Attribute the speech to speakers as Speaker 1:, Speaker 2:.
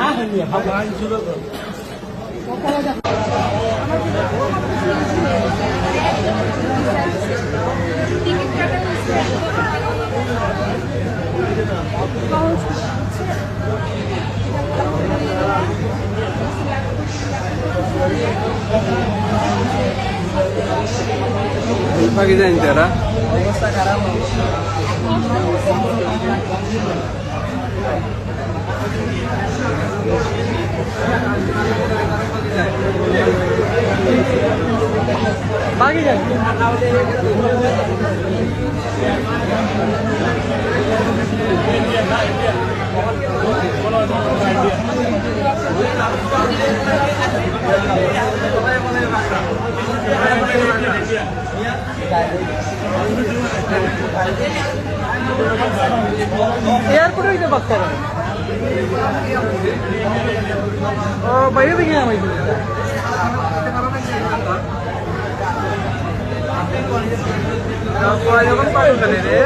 Speaker 1: হ্যাঁ হ্যাঁ 파기자 인데라. 파기자. 파기자. एयरपोर्ट इथे बघता बरे पैकी ना माहिती पण पाहिजे